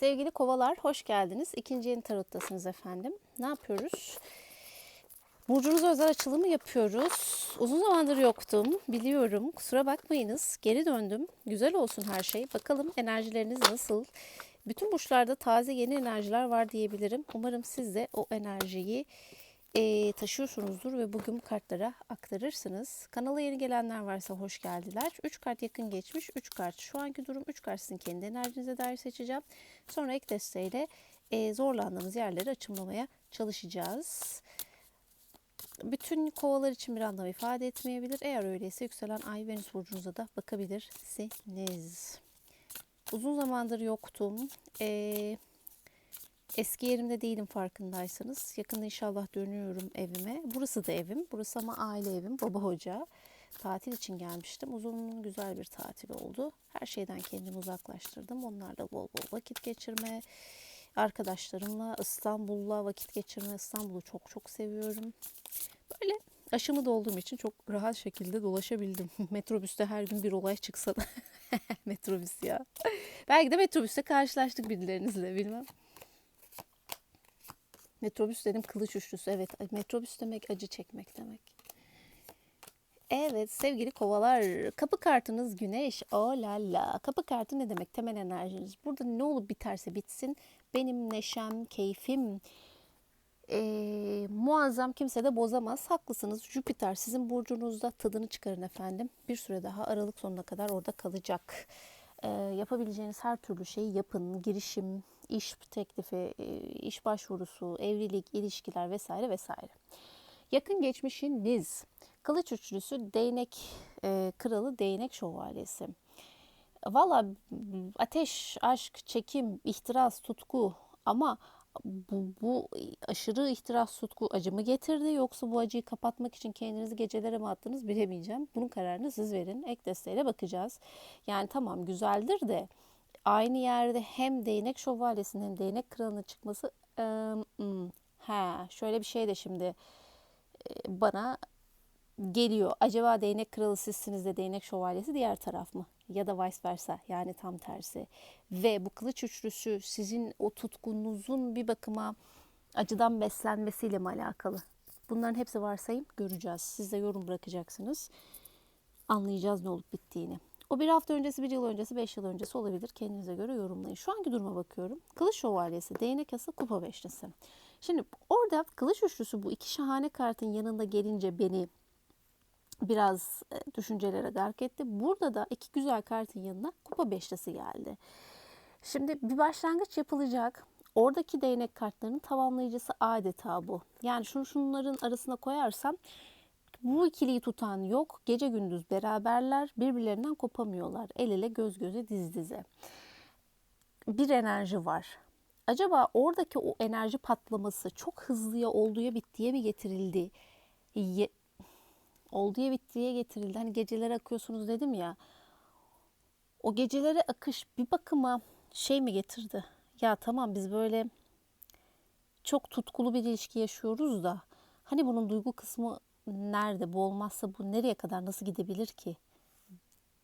Sevgili kovalar hoş geldiniz. İkinci yeni tarottasınız efendim. Ne yapıyoruz? Burcunuza özel açılımı yapıyoruz. Uzun zamandır yoktum biliyorum. Kusura bakmayınız. Geri döndüm. Güzel olsun her şey. Bakalım enerjileriniz nasıl? Bütün burçlarda taze yeni enerjiler var diyebilirim. Umarım siz de o enerjiyi e, taşıyorsunuzdur ve bugün kartlara aktarırsınız. Kanala yeni gelenler varsa hoş geldiler. 3 kart yakın geçmiş, 3 kart şu anki durum, 3 kart sizin kendi enerjinize dair seçeceğim. Sonra ek desteğiyle e, zorlandığımız yerleri açımlamaya çalışacağız. Bütün kovalar için bir anlam ifade etmeyebilir. Eğer öyleyse yükselen ay Venüs burcunuza da bakabilirsiniz. Uzun zamandır yoktum. Eee Eski yerimde değilim farkındaysanız. Yakında inşallah dönüyorum evime. Burası da evim. Burası ama aile evim. Baba hoca. Tatil için gelmiştim. Uzun güzel bir tatil oldu. Her şeyden kendimi uzaklaştırdım. Onlarla bol bol vakit geçirme. Arkadaşlarımla İstanbul'la vakit geçirme. İstanbul'u çok çok seviyorum. Böyle aşımı da olduğum için çok rahat şekilde dolaşabildim. Metrobüste her gün bir olay çıksa da. Metrobüs ya. Belki de metrobüste karşılaştık birilerinizle bilmem. Metrobüs dedim kılıç üçlüsü. Evet metrobüs demek acı çekmek demek. Evet sevgili kovalar kapı kartınız güneş. Oh la la. Kapı kartı ne demek? Temel enerjiniz. Burada ne olup biterse bitsin. Benim neşem, keyfim, ee, muazzam kimse de bozamaz. Haklısınız. Jüpiter sizin burcunuzda tadını çıkarın efendim. Bir süre daha Aralık sonuna kadar orada kalacak. Ee, yapabileceğiniz her türlü şeyi yapın. Girişim, iş teklifi, e, iş başvurusu, evlilik, ilişkiler vesaire vesaire. Yakın geçmişiniz. Kılıç üçlüsü, değnek e, kralı, değnek şövalyesi. Valla ateş, aşk, çekim, ihtiras, tutku ama bu, bu aşırı ihtiras tutku acı mı getirdi yoksa bu acıyı kapatmak için kendinizi gecelere mi attınız bilemeyeceğim. Bunun kararını siz verin. Ek desteğiyle bakacağız. Yani tamam güzeldir de aynı yerde hem değnek şövalyesinin hem değnek kralının çıkması ıı, ha şöyle bir şey de şimdi bana geliyor. Acaba değnek kralı sizsiniz de değnek şövalyesi diğer taraf mı? Ya da vice versa yani tam tersi. Ve bu kılıç üçlüsü sizin o tutkunuzun bir bakıma acıdan beslenmesiyle mi alakalı? Bunların hepsi varsayım göreceğiz. Siz de yorum bırakacaksınız. Anlayacağız ne olup bittiğini. O bir hafta öncesi, bir yıl öncesi, beş yıl öncesi olabilir. Kendinize göre yorumlayın. Şu anki duruma bakıyorum. Kılıç şövalyesi, değnek ası, kupa beşlisi. Şimdi orada kılıç üçlüsü bu iki şahane kartın yanında gelince beni biraz e, düşüncelere gark etti. Burada da iki güzel kartın yanına kupa beşlisi geldi. Şimdi bir başlangıç yapılacak. Oradaki değnek kartlarının tamamlayıcısı adeta bu. Yani şunu şunların arasına koyarsam bu ikiliyi tutan yok. Gece gündüz beraberler. Birbirlerinden kopamıyorlar. El ele göz göze diz dize. Bir enerji var. Acaba oradaki o enerji patlaması çok hızlıya olduğuya bittiye mi getirildi? Ye, olduğuya bittiye getirildi. Hani geceler akıyorsunuz dedim ya. O gecelere akış bir bakıma şey mi getirdi? Ya tamam biz böyle çok tutkulu bir ilişki yaşıyoruz da hani bunun duygu kısmı nerede? Bu olmazsa bu nereye kadar nasıl gidebilir ki?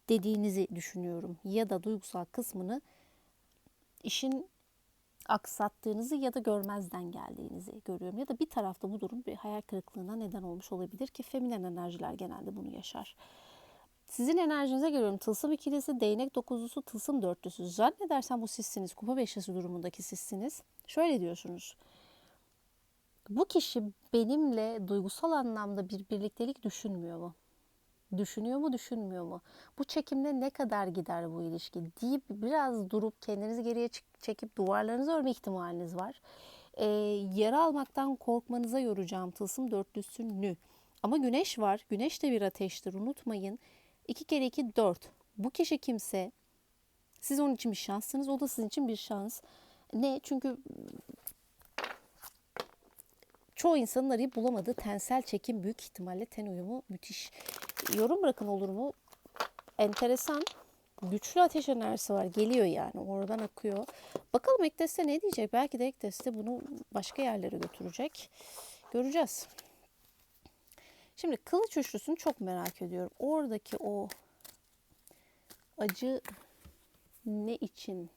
dediğinizi düşünüyorum. Ya da duygusal kısmını işin aksattığınızı ya da görmezden geldiğinizi görüyorum. Ya da bir tarafta bu durum bir hayal kırıklığına neden olmuş olabilir ki feminen enerjiler genelde bunu yaşar. Sizin enerjinize geliyorum. Tılsım ikilisi, değnek dokuzlusu, tılsım dörtlüsü. Zannedersem bu sizsiniz. Kupa beşlisi durumundaki sizsiniz. Şöyle diyorsunuz. Bu kişi benimle duygusal anlamda bir birliktelik düşünmüyor mu? Düşünüyor mu, düşünmüyor mu? Bu çekimde ne kadar gider bu ilişki deyip biraz durup kendinizi geriye çekip duvarlarınızı örme ihtimaliniz var. Ee, yara almaktan korkmanıza yoracağım tılsım dörtlüsünü. Ama güneş var. Güneş de bir ateştir unutmayın. 2 kere 2 4. Bu kişi kimse siz onun için bir şanssınız. O da sizin için bir şans. Ne? Çünkü çoğu insanın arayıp bulamadığı tensel çekim büyük ihtimalle ten uyumu müthiş. Yorum bırakın olur mu? Enteresan. Güçlü ateş enerjisi var. Geliyor yani. Oradan akıyor. Bakalım Ekdes'te ne diyecek? Belki de Ekdes'te bunu başka yerlere götürecek. Göreceğiz. Şimdi kılıç üçlüsünü çok merak ediyorum. Oradaki o acı ne için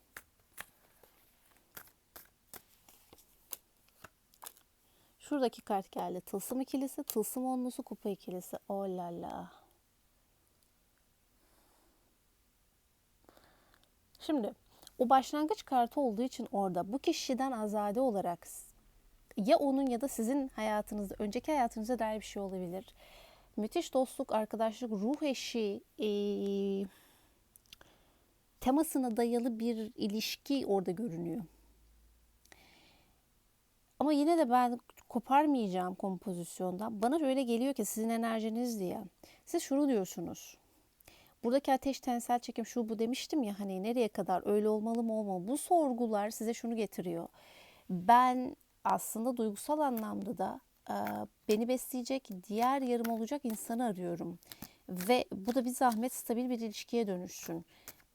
Şuradaki kart geldi. Tılsım ikilisi, tılsım onlusu, kupa ikilisi. Oh la la. Şimdi o başlangıç kartı olduğu için orada bu kişiden azade olarak ya onun ya da sizin hayatınızda, önceki hayatınızda dair bir şey olabilir. Müthiş dostluk, arkadaşlık, ruh eşi e, temasına dayalı bir ilişki orada görünüyor. Ama yine de ben koparmayacağım kompozisyondan. Bana öyle geliyor ki sizin enerjiniz diye. Siz şunu diyorsunuz. Buradaki ateş tensel çekim şu bu demiştim ya hani nereye kadar öyle olmalı mı olmalı. Bu sorgular size şunu getiriyor. Ben aslında duygusal anlamda da e, beni besleyecek diğer yarım olacak insanı arıyorum. Ve bu da bir zahmet stabil bir ilişkiye dönüşsün.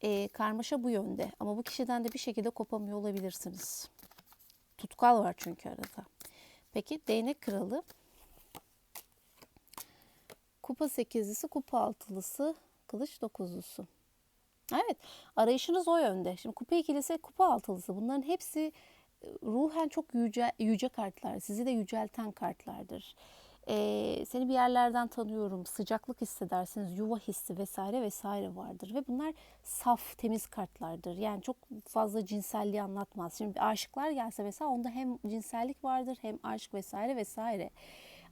E, karmaşa bu yönde ama bu kişiden de bir şekilde kopamıyor olabilirsiniz. Tutkal var çünkü arada. Peki değnek kralı. Kupa sekizlisi, kupa altılısı, kılıç dokuzlusu. Evet arayışınız o yönde. Şimdi kupa ikilisi, kupa altılısı bunların hepsi e, ruhen çok yüce, yüce kartlar. Sizi de yücelten kartlardır. Ee, seni bir yerlerden tanıyorum, sıcaklık hissedersiniz, yuva hissi vesaire vesaire vardır. Ve bunlar saf, temiz kartlardır. Yani çok fazla cinselliği anlatmaz. Şimdi aşıklar gelse mesela onda hem cinsellik vardır hem aşk vesaire vesaire.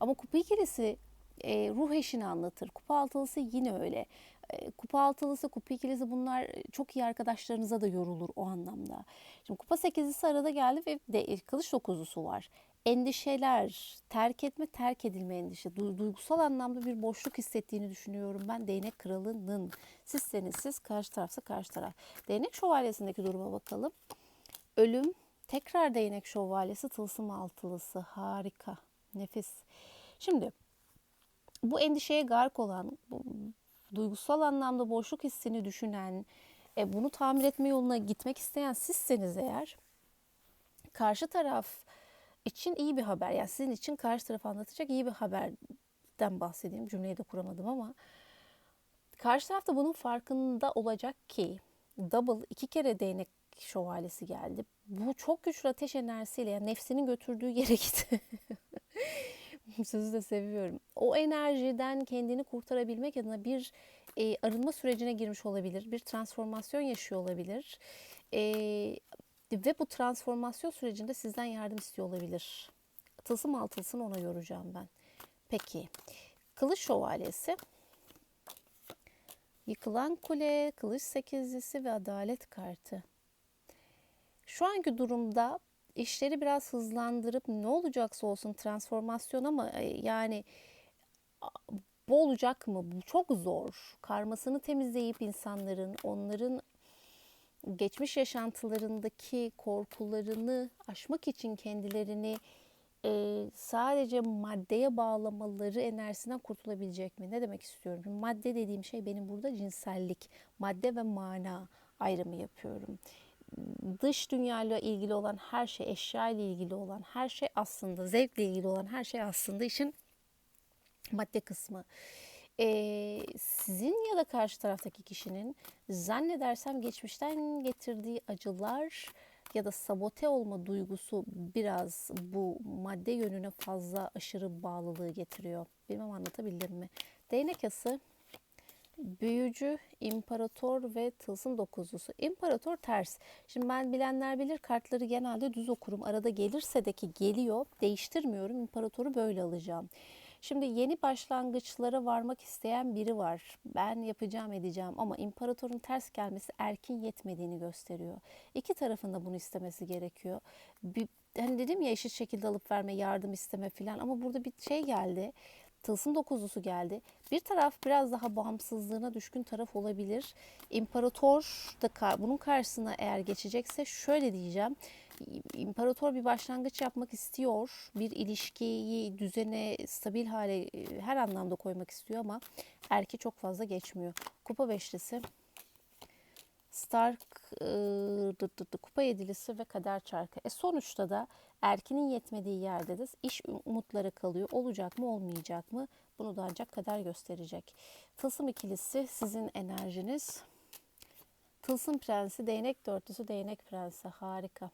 Ama kupa ikilisi e, ruh eşini anlatır. Kupa altılısı yine öyle. E, kupa altılısı, kupa ikilisi bunlar çok iyi arkadaşlarınıza da yorulur o anlamda. Şimdi kupa sekizlisi arada geldi ve de, kılıç dokuzlusu var. Endişeler, terk etme, terk edilme endişe. duygusal anlamda bir boşluk hissettiğini düşünüyorum ben değnek kralının. Sizseniz siz, karşı tarafsa karşı taraf. Değnek şövalyesindeki duruma bakalım. Ölüm, tekrar değnek şövalyesi, tılsım altılısı. Harika, nefis. Şimdi bu endişeye gark olan, bu, duygusal anlamda boşluk hissini düşünen, e, bunu tamir etme yoluna gitmek isteyen sizseniz eğer, karşı taraf için iyi bir haber. Yani sizin için karşı taraf anlatacak iyi bir haberden bahsedeyim. Cümleyi de kuramadım ama karşı taraf da bunun farkında olacak ki double iki kere değnek şövalyesi geldi. Bu çok güçlü ateş enerjisiyle yani nefsinin götürdüğü yere gitti. Sözü de seviyorum. O enerjiden kendini kurtarabilmek adına bir e, arınma sürecine girmiş olabilir. Bir transformasyon yaşıyor olabilir. E, ve bu transformasyon sürecinde sizden yardım istiyor olabilir. Tılsım altılsın ona yoracağım ben. Peki. Kılıç şövalyesi. Yıkılan kule, kılıç sekizlisi ve adalet kartı. Şu anki durumda işleri biraz hızlandırıp ne olacaksa olsun transformasyon ama e, yani bu olacak mı? Bu çok zor. Karmasını temizleyip insanların, onların geçmiş yaşantılarındaki korkularını aşmak için kendilerini e, sadece maddeye bağlamaları enerjisinden kurtulabilecek mi? Ne demek istiyorum? Şimdi madde dediğim şey benim burada cinsellik, madde ve mana ayrımı yapıyorum dış dünyayla ilgili olan her şey, eşya ile ilgili olan her şey aslında, zevkle ilgili olan her şey aslında işin madde kısmı. Ee, sizin ya da karşı taraftaki kişinin zannedersem geçmişten getirdiği acılar ya da sabote olma duygusu biraz bu madde yönüne fazla aşırı bağlılığı getiriyor. Bilmem anlatabildim mi? Değnek yası Büyücü, imparator ve tılsım dokuzlusu. İmparator ters. Şimdi ben bilenler bilir kartları genelde düz okurum. Arada gelirse de ki geliyor. Değiştirmiyorum. İmparatoru böyle alacağım. Şimdi yeni başlangıçlara varmak isteyen biri var. Ben yapacağım edeceğim ama imparatorun ters gelmesi erkin yetmediğini gösteriyor. İki tarafında bunu istemesi gerekiyor. Bir, hani dedim ya eşit şekilde alıp verme, yardım isteme filan ama burada bir şey geldi Tılsım dokuzlusu geldi. Bir taraf biraz daha bağımsızlığına düşkün taraf olabilir. İmparator da bunun karşısına eğer geçecekse şöyle diyeceğim. İmparator bir başlangıç yapmak istiyor. Bir ilişkiyi düzene, stabil hale e, her anlamda koymak istiyor ama erki çok fazla geçmiyor. Kupa beşlisi Stark e, kupa yedilisi ve kader çarkı. E sonuçta da erkinin yetmediği yerde de iş umutları kalıyor. Olacak mı olmayacak mı? Bunu da ancak kader gösterecek. Tılsım ikilisi sizin enerjiniz. Tılsım prensi, değnek dörtlüsü, değnek prensi. Harika.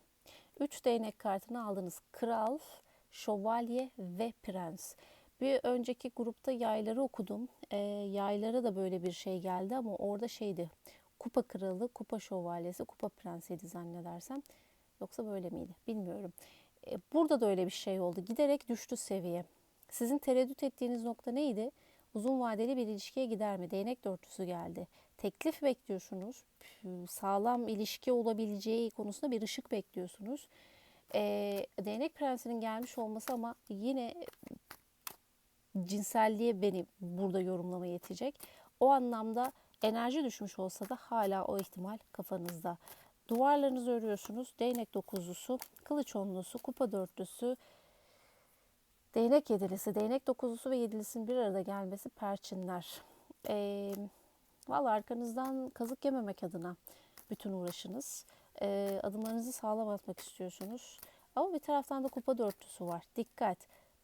Üç değnek kartını aldınız. Kral, şövalye ve prens. Bir önceki grupta yayları okudum. Ee, yaylara da böyle bir şey geldi ama orada şeydi. Kupa kralı, kupa şövalyesi, kupa prensiydi zannedersem. Yoksa böyle miydi? Bilmiyorum. Ee, burada da öyle bir şey oldu. Giderek düştü seviye. Sizin tereddüt ettiğiniz nokta neydi? Uzun vadeli bir ilişkiye gider mi? Değnek dörtlüsü geldi. Teklif bekliyorsunuz. Sağlam ilişki olabileceği konusunda bir ışık bekliyorsunuz. Ee, değnek prensinin gelmiş olması ama yine cinselliğe beni burada yorumlama yetecek. O anlamda enerji düşmüş olsa da hala o ihtimal kafanızda. Duvarlarınızı örüyorsunuz. Değnek dokuzlusu, kılıç onlusu, kupa dörtlüsü, değnek yedilisi, değnek dokuzlusu ve yedilisinin bir arada gelmesi perçinler. Ee, Valla arkanızdan kazık yememek adına bütün uğraşınız. Ee, adımlarınızı sağlam atmak istiyorsunuz. Ama bir taraftan da kupa dörtlüsü var. Dikkat!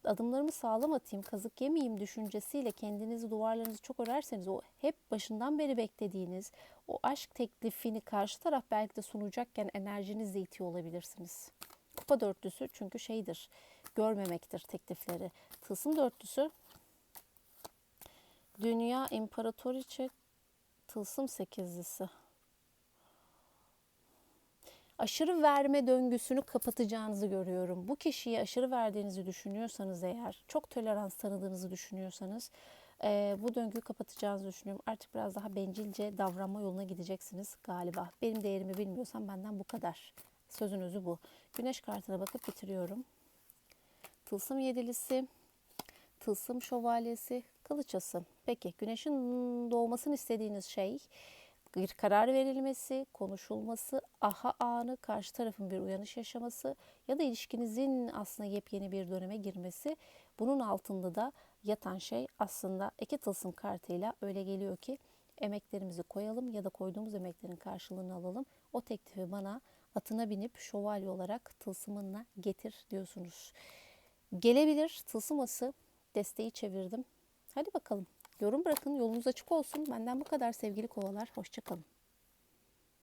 adımlarımı sağlam atayım, kazık yemeyeyim düşüncesiyle kendinizi duvarlarınızı çok örerseniz o hep başından beri beklediğiniz o aşk teklifini karşı taraf belki de sunacakken enerjinizle itiyor olabilirsiniz. Kupa dörtlüsü çünkü şeydir, görmemektir teklifleri. Tılsım dörtlüsü Dünya İmparatoriçe Tılsım sekizlisi aşırı verme döngüsünü kapatacağınızı görüyorum. Bu kişiye aşırı verdiğinizi düşünüyorsanız eğer, çok tolerans tanıdığınızı düşünüyorsanız e, bu döngüyü kapatacağınızı düşünüyorum. Artık biraz daha bencilce davranma yoluna gideceksiniz galiba. Benim değerimi bilmiyorsan benden bu kadar. Sözün özü bu. Güneş kartına bakıp bitiriyorum. Tılsım yedilisi, tılsım şövalyesi, kılıçası. Peki güneşin doğmasını istediğiniz şey bir karar verilmesi, konuşulması, aha anı, karşı tarafın bir uyanış yaşaması ya da ilişkinizin aslında yepyeni bir döneme girmesi. Bunun altında da yatan şey aslında iki tılsım kartıyla öyle geliyor ki emeklerimizi koyalım ya da koyduğumuz emeklerin karşılığını alalım. O teklifi bana atına binip şövalye olarak tılsımınla getir diyorsunuz. Gelebilir tılsıması desteği çevirdim. Hadi bakalım. Yorum bırakın. Yolunuz açık olsun. Benden bu kadar sevgili kovalar. Hoşçakalın.